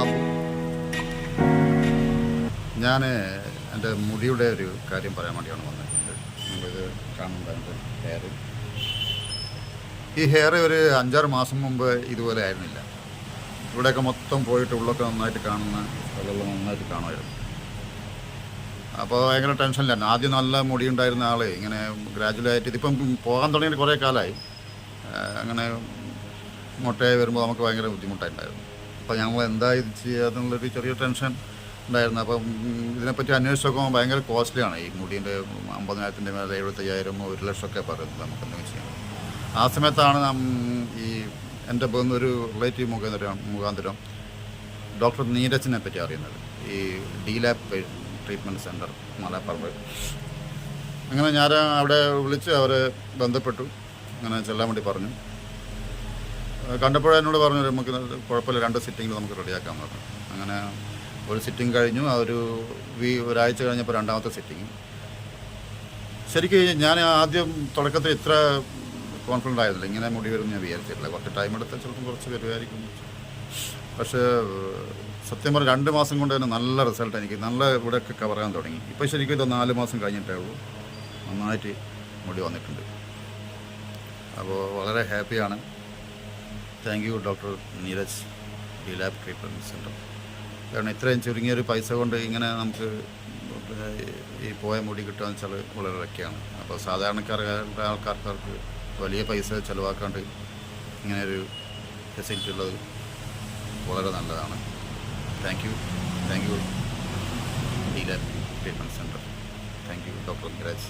ബാബു ഞാൻ എന്റെ മുടിയുടെ ഒരു കാര്യം പറയാൻ വേണ്ടിയാണ് വന്നിട്ടുണ്ട് നിങ്ങളിത് കാണുന്നുണ്ട് എന്റെ ഹെയർ ഈ ഹെയർ ഒരു അഞ്ചാറ് മാസം മുമ്പ് ഇതുപോലെ ആയിരുന്നില്ല. ഇവിടെയൊക്കെ മൊത്തം പോയിട്ട് ഉള്ളൊക്കെ നന്നായിട്ട് കാണുന്ന സ്ഥലമെല്ലാം നന്നായിട്ട് കാണുമായിരുന്നു. അപ്പോൾ ഭയങ്കര ടെൻഷനിലായിരുന്നു ആദ്യം നല്ല മുടി ഉണ്ടായിരുന്ന ആൾ ഇങ്ങനെ ഗ്രാജുവലായിട്ട് ഇതിപ്പം പോകാൻ തുടങ്ങിയിട്ട് കുറേ കാലമായി അങ്ങനെ മുട്ടയായി വരുമ്പോൾ നമുക്ക് ഭയങ്കര ബുദ്ധിമുട്ടായിട്ടുണ്ടായിരുന്നു അപ്പോൾ ഞങ്ങൾ എന്താ ഇത് ചെയ്യുക എന്നുള്ളൊരു ചെറിയ ടെൻഷൻ ഉണ്ടായിരുന്നു. അപ്പം ഇതിനെപ്പറ്റി അന്വേഷിച്ചൊക്കെ ഭയങ്കര കോസ്റ്റ്ലിയാണ് ഈ മുടീന്റെ അമ്പതിനായിരത്തിന്റെ മേലെ എഴുപത്തയ്യായിരം ഒരു ലക്ഷമൊക്കെ പറയുന്നത് നമുക്ക് എന്തെങ്കിലും ചെയ്യാം ആ സമയത്താണ് ഈ എന്റെ ഒരു റിലേറ്റീവ് മുഖാന്തരം മുഖാന്തരം ഡോക്ടർ നീരജിനെ പറ്റി അറിയുന്നത്. ഈ D lab treatment centre Malaparamba അങ്ങനെ ഞാൻ അവിടെ വിളിച്ച് അവരെ ബന്ധപ്പെട്ടു. അങ്ങനെ ചെല്ലാൻ വേണ്ടി പറഞ്ഞു. കണ്ടപ്പോൾ എന്നോട് പറഞ്ഞു നമുക്ക് കുഴപ്പമില്ല രണ്ട് സിറ്റിങ്ങിൽ നമുക്ക് റെഡിയാക്കാൻ പറഞ്ഞു അങ്ങനെ ഒരു സിറ്റിംഗ് കഴിഞ്ഞു. ആ ഒരു വീ ഒരാഴ്ച കഴിഞ്ഞപ്പോൾ രണ്ടാമത്തെ സിറ്റിങ്. ശരിക്കും ഞാൻ ആദ്യം തുടക്കത്തിൽ ഇത്ര കോൺഫിഡന്റ് ആയിരുന്നില്ല. ഇങ്ങനെ മുടി വരും ഞാൻ വിചാരിച്ചിട്ടില്ല. കുറച്ച് ടൈം എടുത്ത് ചിലപ്പം കുറച്ച് വരുമായിരിക്കും. പക്ഷേ സത്യം പറഞ്ഞാൽ രണ്ട് മാസം കൊണ്ട് തന്നെ നല്ല റിസൾട്ട് എനിക്ക് നല്ല ഇവിടെയൊക്കെ കവർ ചെയ്യാൻ തുടങ്ങി. ഇപ്പോൾ ശരിക്കും ഇത് നാല് മാസം കഴിഞ്ഞിട്ടേ ഉള്ളൂ. നന്നായിട്ട് മുടി വന്നിട്ടുണ്ട്. അപ്പോൾ വളരെ ഹാപ്പിയാണ് thank you doctor Neeraj D lab treatment centre കാരണം ഇത്രയും ചുരുങ്ങിയൊരു പൈസ കൊണ്ട് ഇങ്ങനെ നമുക്ക് ഈ പോയ മുടി കിട്ടുക വെച്ചാൽ വളരെ ലക്കിയാണ് അപ്പോൾ സാധാരണക്കാരുടെ ആൾക്കാർക്ക് വലിയ പൈസ ചിലവാക്കാണ്ട് ഇങ്ങനെയൊരു ഫെസിലിറ്റി ഉള്ളത് വളരെ നല്ലതാണ്. Thank you thank you D lab treatment centre thank you doctor Neeraj.